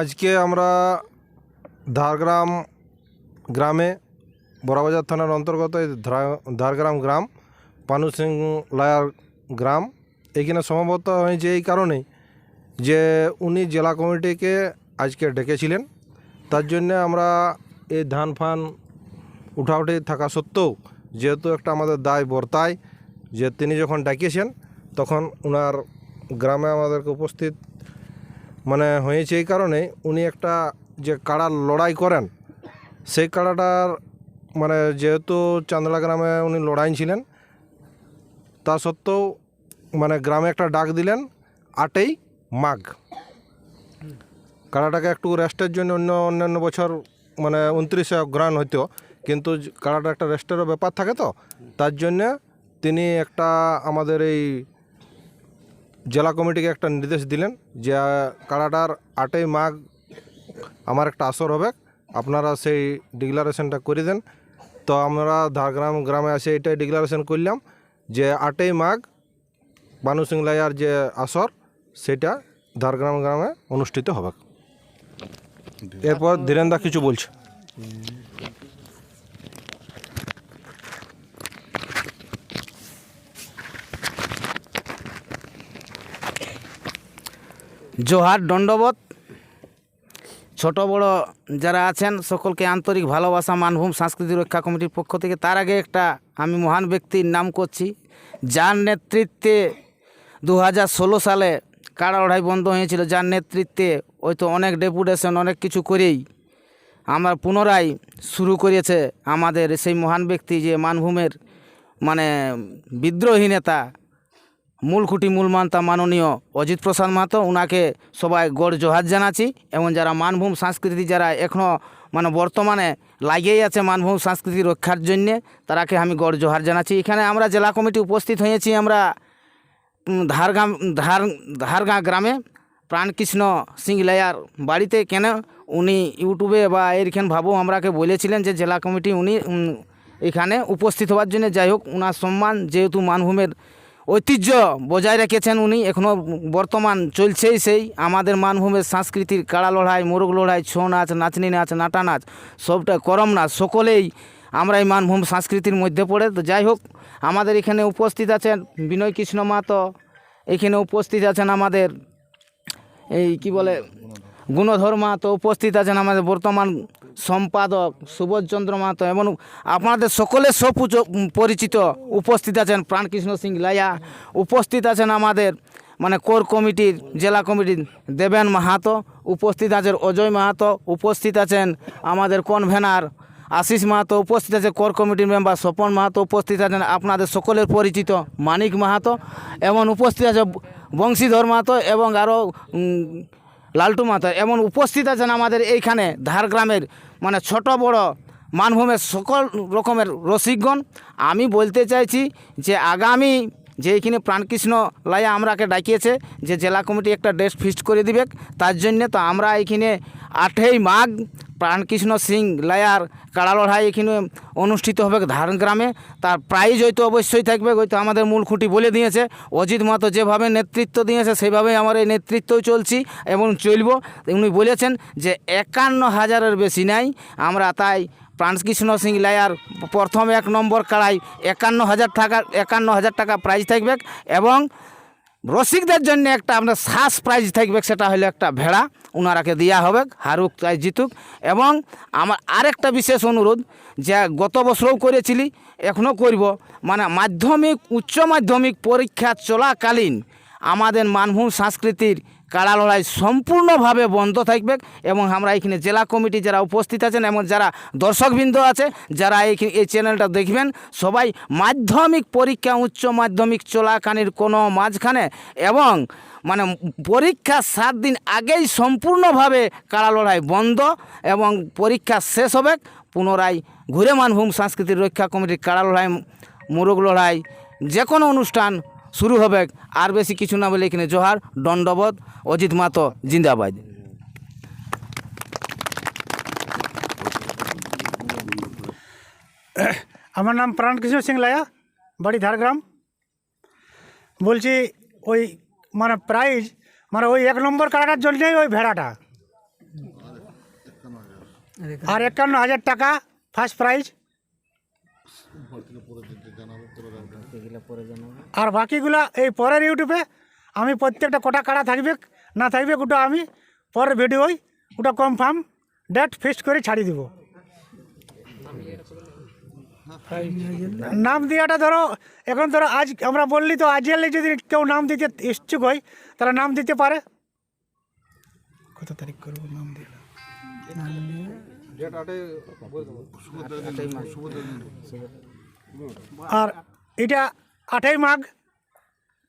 আজকে আমরা ধারগ্রাম গ্রামে বড়বাজার থানার অন্তর্গত ধারগ্রাম গ্রাম পানু সিং লায়ার গ্রাম। এখানে সম্ভবত হয়েছে এই কারণেই যে উনি জেলা কমিটিকে আজকে ডেকেছিলেন। তার জন্যে আমরা এই ধান ফান উঠাউঠি থাকা সত্ত্বেও যেহেতু একটা আমাদের দায় বর্তায় যে তিনি যখন ডাকিয়েছেন, তখন ওনার গ্রামে আমাদেরকে উপস্থিত মানে হয়েছে এই কারণে উনি একটা যে কাড়া লড়াই করেন, সেই কাড়াটার মানে যেহেতু চান্দলা গ্রামে উনি লড়াই ছিলেন, তা সত্ত্বেও মানে গ্রামে একটা ডাক দিলেন, আটই মাঘ। কাড়াটাকে একটু রেস্টের জন্য অন্য অন্যান্য বছর মানে উনত্রিশে অগ্রহণ হইতো কিন্তু কাড়াটা একটা রেস্টেরও ব্যাপার থাকে তো তার জন্যে তিনি একটা আমাদের এই জেলা কমিটিকে একটা নির্দেশ দিলেন যে কাড়াটার আটই মাঘ আমার একটা আসর হবে আপনারা সেই ডিক্লারেশনটা করে দেন। তো আমরা ঝাড়গ্রাম গ্রামে এসে এটাই ডিক্লারেশন করলাম যে আটই মাঘ বানু সিং লাইয়ার যে আসর সেটা ঝাড়গ্রাম গ্রামে অনুষ্ঠিত হবে। এরপর ধীরেন্দা কিছু বলছে। জোহার দণ্ডবত ছোট, বড় যারা আছেন, সকলকে আন্তরিক ভালোবাসা, মানভূম সংস্কৃতি রক্ষা কমিটির পক্ষ থেকে। তার আগে একটা আমি মহান ব্যক্তির নাম করছি। যার নেতৃত্বে দু হাজার ষোলো সালে কাড়া লড়াই বন্ধ হয়েছিল। যার নেতৃত্বে ওই তো অনেক ডেপুটেশন, অনেক কিছু করেই আমরা পুনরায় শুরু করেছে আমাদের সেই মহান ব্যক্তি যে মানভূমের মানে বিদ্রোহী নেতা মূল খুঁটি, মূল মানতা মাননীয় অজিত প্রসাদ মাহাতো ওনাকে সবাই গড় জোহার জানাচ্ছি। এবং যারা মানভূম সংস্কৃতি, যারা এখনও মানে বর্তমানে লাগিয়েই আছে মানভূম সংস্কৃতি রক্ষার জন্যে, তারাকে আমি গড় জোহার জানাচ্ছি। এখানে আমরা জেলা কমিটি উপস্থিত হয়েছি আমরা ধারগাম, ধার, ধারগাঁ গ্রামে। প্রাণকৃষ্ণ সিং লায়ার বাড়িতে কেন উনি ইউটিউবে বা এইখান ভাবো আমরাকে বলেছিলেন যে জেলা কমিটি উনি এখানে উপস্থিত হওয়ার জন্য। যাই হোক ওনার সম্মান যেহেতু মানভূমের ঐতিহ্য বজায় রেখেছেন উনি এখনও বর্তমান চলছেই সেই। আমাদের মানভূমের সংস্কৃতির কাড়া লড়াই, মোরগ লড়াই, ছৌ নাচ, নাচনি নাচ, নাটা নাচ, সবটা করম নাচ, সকলেই আমরা এই মানভূম সংস্কৃতির মধ্যে পড়ে। তো যাই হোক, আমাদের এখানে উপস্থিত আছেন বিনয় কৃষ্ণ মাহাতো, এখানে উপস্থিত আছেন আমাদের এই কি বলে গুণধর্মা তো উপস্থিত আছেন আমাদের বর্তমান সম্পাদক সুবোধচন্দ্র মাহাতো এবং আপনাদের সকলের সপুচ পরিচিত উপস্থিত আছেন প্রাণকৃষ্ণ সিং লাইয়া। উপস্থিত আছেন আমাদের মানে কোর কমিটির, জেলা কমিটির দেবেন মাহাতো। উপস্থিত আছেন অজয় মাহাতো। উপস্থিত আছেন আমাদের কনভেনার আশিস মাহাতো। উপস্থিত আছে কোর কমিটির মেম্বার স্বপন মাহাতো। উপস্থিত আছেন আপনাদের সকলের পরিচিত মানিক মাহাতো। এবং উপস্থিত আছে বংশীধর মাহাতো এবং আরও লালটু মাথা। এমন উপস্থিত আছেন আমাদের এইখানে ধারগ্রামের মানে ছোট বড় মানভূমের সকল রকমের রসিকগণ। আমি বলতে চাইছি যে আগামী যে এইখানে প্রাণকৃষ্ণ লাইয়া আমরাকে ডাকিয়েছে, যে জেলা কমিটি একটা ড্রেস ফিক্সড করে দিবে তার জন্যে তো আমরা এইখানে আঠেই মাঘ প্রাণকৃষ্ণ সিং লায়ার কাড়া লড়াই এখানে অনুষ্ঠিত হবে ধারগ্রামে তার প্রাইজ হয়তো অবশ্যই থাকবে, হয়তো আমাদের মূল খুঁটি বলে দিয়েছে। অজিত মাতো যেভাবে নেতৃত্ব দিয়েছে সেইভাবেই আমার এই নেতৃত্বও চলছি এবং চলব। উনি বলেছেন যে একান্ন হাজারের বেশি নাই। আমরা তাই প্রাণকৃষ্ণ সিং লায়ার প্রথম এক নম্বর কাড়াই একান্ন হাজার টাকা একান্ন হাজার টাকা প্রাইজ থাকবে এবং রসিকদের জন্য একটা আপনার শ্বাস প্রাইজ থাকবে, সেটা হলো একটা ভেড়া ওনারাকে দেওয়া হবে, হারুক প্রাইজ জিতুক। এবং আমার আরেকটা বিশেষ অনুরোধ, যে গত বছরও করেছিলি এখনও করব। মানে মাধ্যমিক, উচ্চ মাধ্যমিক পরীক্ষা চলাকালীন আমাদের মানভূম সংস্কৃতির কাড়া লড়াই সম্পূর্ণভাবে বন্ধ থাকবে এবং আমরা এখানে জেলা কমিটি যারা উপস্থিত আছেন এবং যারা দর্শকবৃন্দ আছে, যারা এই এই চ্যানেলটা দেখবেন, সবাই মাধ্যমিক পরীক্ষা, উচ্চ মাধ্যমিক চলাকালীন কোনো মাঝখানে এবং মানে পরীক্ষা সাত দিন আগেই সম্পূর্ণভাবে কাড়া লড়াই বন্ধ এবং পরীক্ষা শেষ হবে, পুনরায় ঘুরে মানভূম সংস্কৃতির রক্ষা কমিটির কাড়া লড়াই, মোরগ লড়াই যে কোনো অনুষ্ঠান শুরু হবে আর বেশি কিছু না বলে এখানে জোহার, দণ্ডবোধ, অজিত মাতো, জিন্দাবাদ। আমার নাম প্রাণকৃষ্ণ সিং লায়া, বাড়ি ঝাড়গ্রাম বলছি ওই মানে প্রাইজ মানে ওই এক নম্বর কাড়াটার জন্যই ওই ভেড়াটা। আর একান্ন হাজার টাকা ফার্স্ট প্রাইজ। আর বাকিগুলা এই পরের ইউটিউবে আমি প্রত্যেকটা কটা কাড়া থাকবে, না থাকবে ওটা আমি পরের ভিডিওই ওটা কনফার্ম ডেট ফিক্সড করে ছাড়ি দিব। নাম দেওয়াটা ধরো, এখন ধরো আজ আমরা বললি তো আজ এলে যদি কেউ নাম দিতে ইচ্ছুক হয়, তারা নাম দিতে পারে। কত তারিখ করব নাম দিয়ে আর এটা আঠাই মাঘ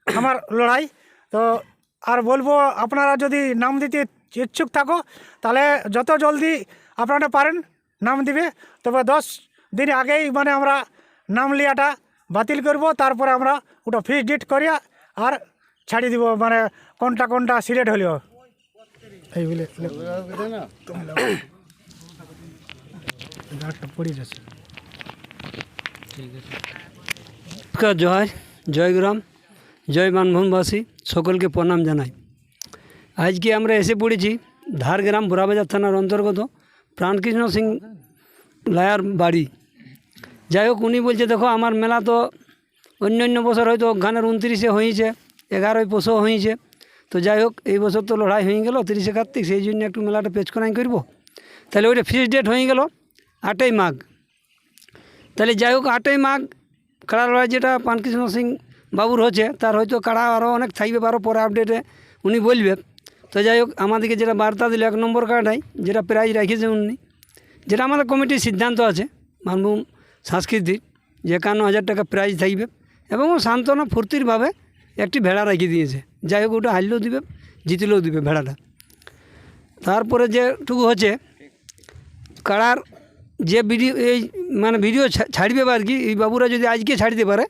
আমার লড়াই। তো আর বলব, আপনারা যদি নাম দিতে ইচ্ছুক থাকো, তাহলে যত জলদি আপনারা পারেন নাম দিবে। তবে দশ দিন আগেই মানে আমরা নাম লিয়াটা বাতিল করব, তারপরে আমরা ওটা ফিক্স ডেট করিয়া আর ছাড়ি দিব মানে কোনটা কোনটা সিলেক্ট হলেও। এই বলে পড়ে যাচ্ছে নমস্কার, জয় জয়গ্রাম জয় মানভূমবাসী, সকলকে প্রণাম জানাই। আজকে আমরা এসে পড়েছি ধারগ্রাম বোরাবাজার থানার অন্তর্গত প্রাণকৃষ্ণ সিং লায়ার বাড়ি। যাই হোক, উনি বলছে, দেখো, আমার মেলা তো অন্য অন্য বছর হয়তো গানের উনত্রিশে হয়েছে, এগারোই পশো হয়েছে। তো যাই হোক, এই বছর তো লড়াই হয়ে গেল, তিরিশে কার্তিক, সেই জন্য একটু মেলাটা পেচকনাই করব। তাহলে ওইটা ফিক্সড ডেট হয়ে গেল, আটই মাঘ। তাহলে যাই হোক, আটই মাঘ কাড়া লড়াই যেটা পানকৃষ্ণ সিং বাবুর হচ্ছে, তার হয়তো কাড়া আরও অনেক থাকবে আরও পরে আপডেটে উনি বলবে। তো যাই হোক, আমাদেরকে যেটা বার্তা দিল, এক নম্বর কার্ডাই যেটা প্রাইজ রেখেছে উনি, যেটা আমাদের কমিটির সিদ্ধান্ত আছে মানভূম সাংস্কৃতিক, যে একান্ন হাজার টাকা প্রাইজ থাকবে, এবং সান্ত্বনা ফুর্তিরভাবে একটি ভেড়া রেখে দিয়েছে। যাই হোক, ওটা হারলেও দিবে, জিতলেও দিবে ভেড়াটা। তারপরে যেটুকু হচ্ছে কাড়ার যে ভিডিও, এই মানে ভিডিও ছাড়বে আর কি, এই বাবুরা যদি আজকে ছাড়তে পারে,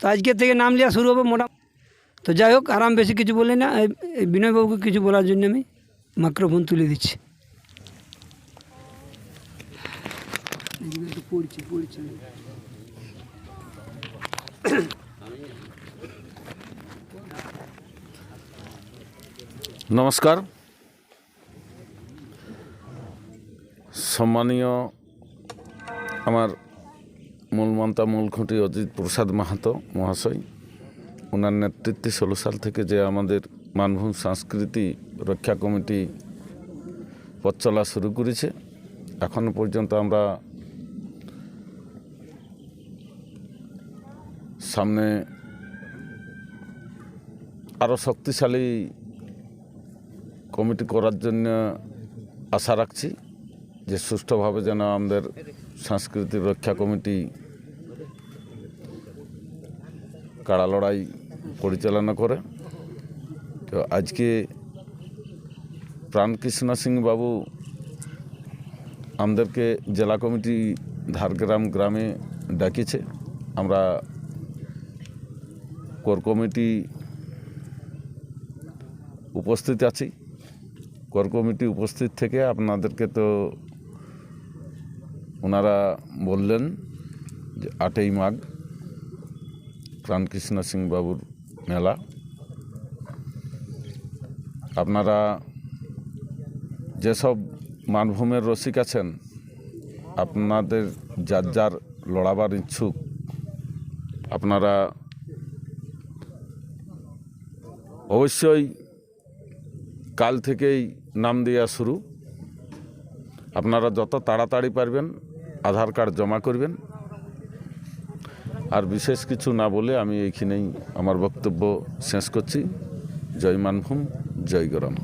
তো আজকে থেকে নাম নেওয়া শুরু হবে মোটা। তো যাই হোক আরাম বেশি কিছু বলি না, এই বিনয়বাবুকে কিছু বলার জন্য আমি মাইক্রোফোন তুলে দিচ্ছি। নমস্কার। সম্মানীয় আমার মূল মন্তা মূল খুঁটি অজিত প্রসাদ মাহাতো মহাশয়। ওনার নেতৃত্বে ষোলো সাল থেকে যে আমাদের মানভূম সংস্কৃতি রক্ষা কমিটি পথ চলা শুরু করেছে এখনও পর্যন্ত আমরা সামনে আরও শক্তিশালী কমিটি করার জন্য আশা রাখছি যে সুষ্ঠুভাবে যেন আমাদের সাংস্কৃতিক রক্ষা কমিটি কাড়া লড়াই পরিচালনা করে। তো আজকে প্রাণকৃষ্ণ সিং বাবু আমাদেরকে জেলা কমিটি ঝাড়গ্রাম গ্রামে ডাকিছে। আমরা কোর কমিটি উপস্থিত আছি। কর কমিটি উপস্থিত থেকে আপনাদেরকে তো ওনারা বললেন যে আটই মাঘ প্রাণকৃষ্ণ সিং বাবুর মেলা। আপনারা যেসব মানভূমের রসিক আছেন, আপনাদের যার যার লড়াবার ইচ্ছুক, আপনারা অবশ্যই কাল থেকেই নাম দেওয়া শুরু। আপনারা যত তাড়াতাড়ি পারবেন আধার কার্ড জমা করবেন। আর বিশেষ কিছু না বলে আমি এইখানেই আমার বক্তব্য শেষ করছি। জয় মানভূম, জয় গরম।